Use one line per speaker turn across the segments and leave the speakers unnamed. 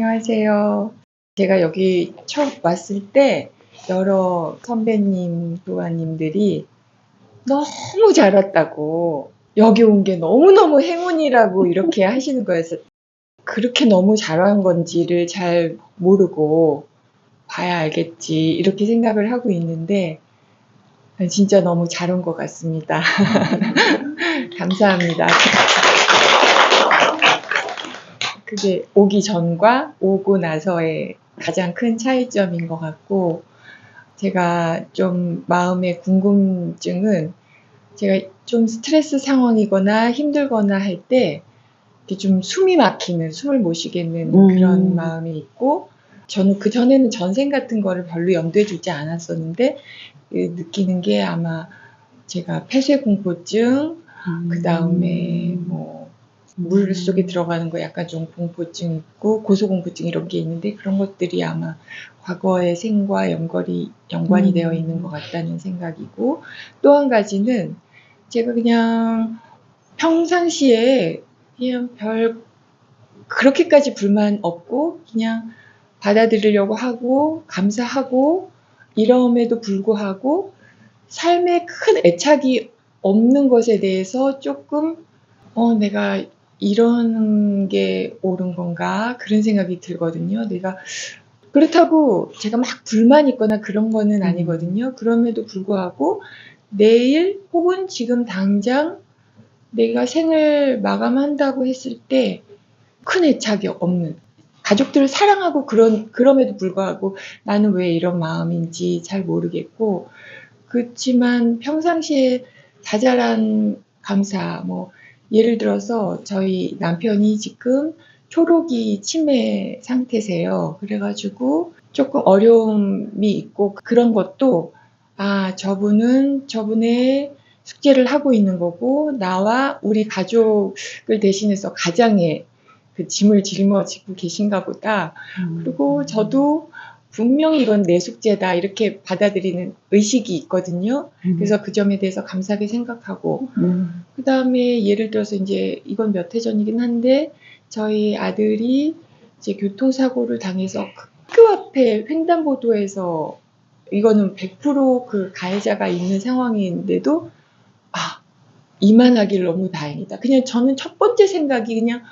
안녕하세요. 제가 여기 처음 왔을 때 여러 선배님, 도아님들이 너무 잘 왔다고 여기 온 게 너무너무 행운이라고 이렇게 하시는 거였어요. 그렇게 너무 잘한 건지를 잘 모르고 봐야 알겠지 이렇게 생각을 하고 있는데 진짜 너무 잘 온 것 같습니다. 감사합니다. 그게 오기 전과 오고 나서의 가장 큰 차이점인 것 같고 제가 좀 마음의 궁금증은 제가 좀 스트레스 상황이거나 힘들거나 할 때 좀 숨이 막히는 숨을 못 쉬겠는
음.
그런 마음이 있고 저는 그 전에는 전생 같은 거를 별로 염두에 두지 않았었는데 그 느끼는 게 아마 제가 폐쇄 공포증 그 다음에 뭐 물 속에 들어가는 거 약간 좀 공포증 있고 고소공포증 이런 게 있는데 그런 것들이 아마 과거의 생과 연결이 연관이
음.
되어 있는 것 같다는 생각이고 또 한 가지는 제가 그냥 평상시에 그냥 별 그렇게까지 불만 없고 그냥 받아들이려고 하고 감사하고 이럼에도 불구하고 삶에 큰 애착이 없는 것에 대해서 조금 어 내가 이런 게 옳은 건가 그런 생각이 들거든요. 내가 그렇다고 제가 막 불만 있거나 그런 거는 아니거든요. 그럼에도 불구하고 내일 혹은 지금 당장 내가 생을 마감한다고 했을 때 큰 애착이 없는 가족들을 사랑하고 그런 그럼에도 불구하고 나는 왜 이런 마음인지 잘 모르겠고 그렇지만 평상시에 자잘한 감사 뭐 예를 들어서 저희 남편이 지금 초록이 치매 상태세요. 그래가지고 조금 어려움이 있고 그런 것도 아 저분은 저분의 숙제를 하고 있는 거고 나와 우리 가족을 대신해서 가장의 그 짐을 짊어지고 계신가 보다. 그리고 저도 분명히 이건 내 숙제다 이렇게 받아들이는 의식이 있거든요. 그래서 그 점에 대해서 감사하게 생각하고
음.
그 다음에 예를 들어서 이제 이건 몇 해 전이긴 한데 저희 아들이 이제 교통사고를 당해서 학교 앞에 횡단보도에서 이거는 100%그 가해자가 있는 상황인데도 아 이만하길 너무 다행이다. 그냥 저는 첫 번째 생각이 그냥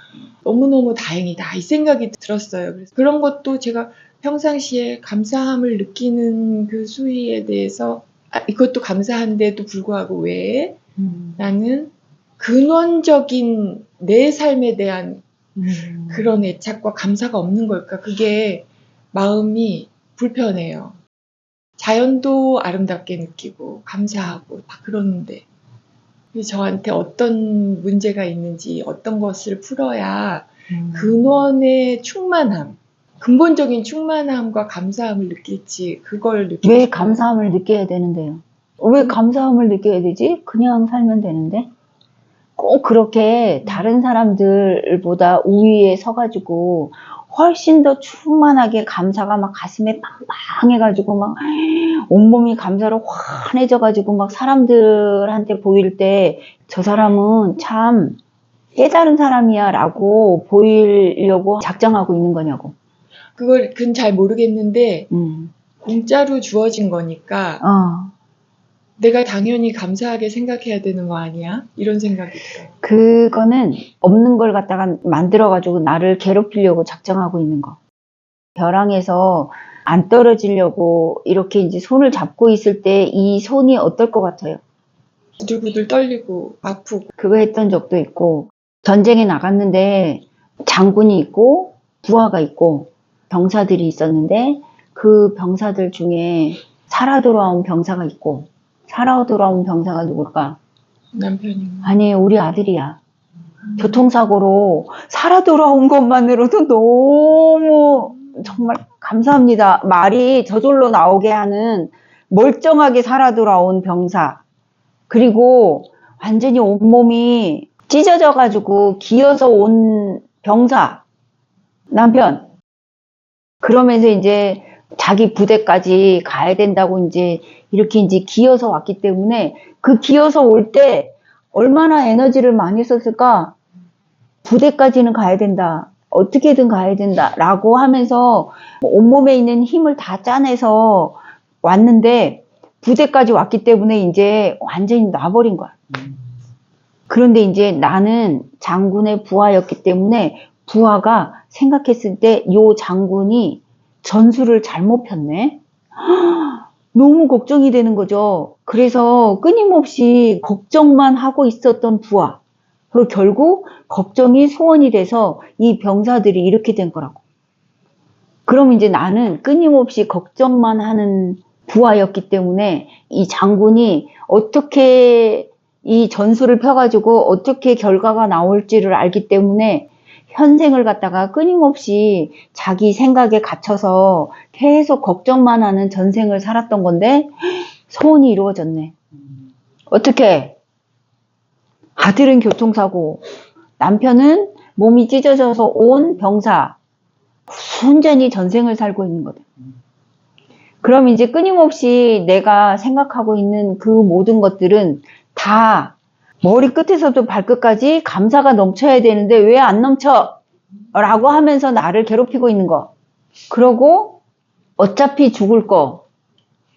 너무너무 다행이다 이 생각이 들었어요. 그래서 그런 것도 제가 평상시에 감사함을 느끼는 그 수위에 대해서 아, 이것도 감사한데도 불구하고 왜
음.
나는 근원적인 내 삶에 대한
음.
그런 애착과 감사가 없는 걸까? 그게 마음이 불편해요. 자연도 아름답게 느끼고 감사하고 다 그러는데 저한테 어떤 문제가 있는지 어떤 것을 풀어야
음.
근원의 충만함, 근본적인 충만함과 감사함을 느낄지 그걸 느끼고
왜. 감사함을 느껴야 되는데요? 왜 감사함을 느껴야 되지? 그냥 살면 되는데? 꼭 그렇게 다른 사람들보다 우위에 서가지고 훨씬 더 충만하게 감사가 막 가슴에 빵빵해가지고 막 온몸이 감사로 환해져가지고 막 사람들한테 보일 때 저 사람은 참 깨달은 사람이야 라고 보이려고 작정하고 있는 거냐고.
그걸 그건 잘 모르겠는데
음.
공짜로 주어진 거니까
어.
내가 당연히 감사하게 생각해야 되는 거 아니야? 이런 생각이 들어요.
그거는 없는 걸 갖다가 만들어가지고 나를 괴롭히려고 작정하고 있는 거. 벼랑에서 안 떨어지려고 이렇게 이제 손을 잡고 있을 때 이 손이 어떨 것 같아요?
부들부들 떨리고 아프고
그거 했던 적도 있고, 전쟁에 나갔는데 장군이 있고, 부하가 있고, 병사들이 있었는데, 그 병사들 중에 살아 돌아온 병사가 있고, 살아 돌아온 병사가 누굴까?
남편이
아니, 우리 아들이야. 교통사고로 살아 돌아온 것만으로도 너무 정말 감사합니다. 말이 저절로 나오게 하는 멀쩡하게 살아 돌아온 병사. 그리고 완전히 온몸이 찢어져 가지고 기어서 온 병사. 남편. 그러면서 이제 자기 부대까지 가야 된다고 이제 이렇게 이제 기어서 왔기 때문에 그 기어서 올 때 얼마나 에너지를 많이 썼을까? 부대까지는 가야 된다. 어떻게든 가야 된다 라고 하면서 온몸에 있는 힘을 다 짜내서 왔는데 부대까지 왔기 때문에 이제 완전히 놔버린 거야. 그런데 이제 나는 장군의 부하였기 때문에 부하가 생각했을 때 요 장군이 전술을 잘못 폈네. 너무 걱정이 되는 거죠. 그래서 끊임없이 걱정만 하고 있었던 부하. 그 결국 걱정이 소원이 돼서 이 병사들이 이렇게 된 거라고. 그럼 이제 나는 끊임없이 걱정만 하는 부하였기 때문에 이 장군이 어떻게 이 전술을 펴가지고 어떻게 결과가 나올지를 알기 때문에 현생을 갖다가 끊임없이 자기 생각에 갇혀서 계속 걱정만 하는 전생을 살았던 건데 소원이 이루어졌네. 어떻게? 아들은 교통사고, 남편은 몸이 찢어져서 온 병사, 순전히 전생을 살고 있는 거다. 그럼 이제 끊임없이 내가 생각하고 있는 그 모든 것들은 다 머리 끝에서도 발끝까지 감사가 넘쳐야 되는데 왜 안 넘쳐? 라고 하면서 나를 괴롭히고 있는 거. 그러고 어차피 죽을 거.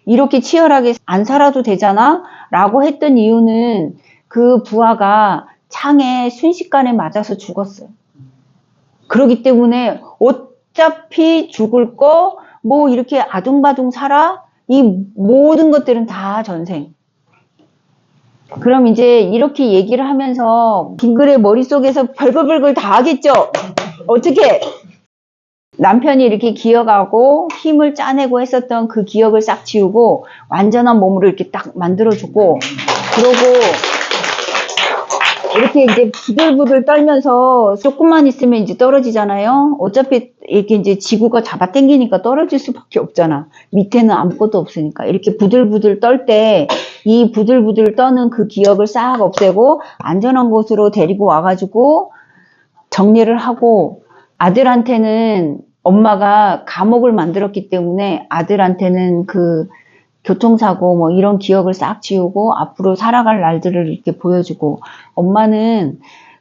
이렇게 치열하게 안 살아도 되잖아? 라고 했던 이유는 그 부하가 창에 순식간에 맞아서 죽었어요. 그러기 때문에 어차피 죽을 거, 뭐 이렇게 아둥바둥 살아? 이 모든 것들은 다 전생. 그럼 이제 이렇게 얘기를 하면서 빙글의 머릿속에서 벌벌벌벌 다 하겠죠? 어떻게? 남편이 이렇게 기어가고 힘을 짜내고 했었던 그 기억을 싹 지우고 완전한 몸으로 이렇게 딱 만들어주고 그러고 이렇게 이제 부들부들 떨면서 조금만 있으면 이제 떨어지잖아요. 어차피 이렇게 이제 지구가 잡아 당기니까 떨어질 수밖에 없잖아. 밑에는 아무것도 없으니까. 이렇게 부들부들 떨 때 이 부들부들 떠는 그 기억을 싹 없애고 안전한 곳으로 데리고 와가지고 정리를 하고 아들한테는 엄마가 감옥을 만들었기 때문에 아들한테는 그 교통사고 뭐 이런 기억을 싹 지우고 앞으로 살아갈 날들을 이렇게 보여주고 엄마는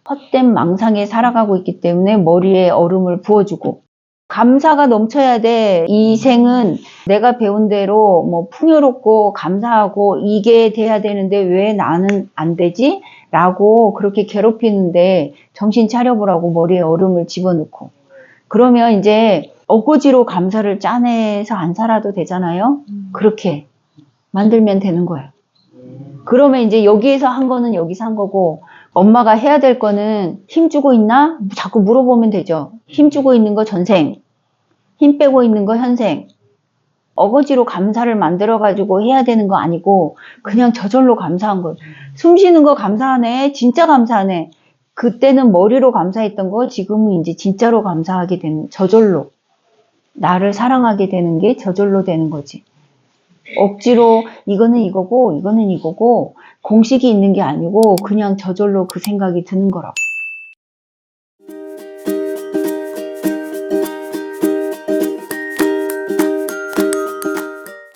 헛된 망상에 살아가고 있기 때문에 머리에 얼음을 부어주고 감사가 넘쳐야 돼. 이 생은 내가 배운 대로 뭐 풍요롭고 감사하고 이게 돼야 되는데 왜 나는 안 되지? 라고 그렇게 괴롭히는데 정신 차려보라고 머리에 얼음을 집어넣고 그러면 이제 어거지로 감사를 짜내서 안 살아도 되잖아요. 그렇게 만들면 되는 거예요. 그러면 이제 여기에서 한 거는 여기서 한 거고 엄마가 해야 될 거는 힘주고 있나? 자꾸 물어보면 되죠. 힘주고 있는 거 전생, 힘 빼고 있는 거 현생. 어거지로 감사를 만들어 가지고 해야 되는 거 아니고 그냥 저절로 감사한 거예요. 숨 쉬는 거 감사하네. 진짜 감사하네. 그때는 머리로 감사했던 거 지금은 이제 진짜로 감사하게 되는 저절로 나를 사랑하게 되는 게 저절로 되는 거지. 억지로 이거는 이거고 이거는 이거고 공식이 있는 게 아니고 그냥 저절로 그 생각이 드는 거라고.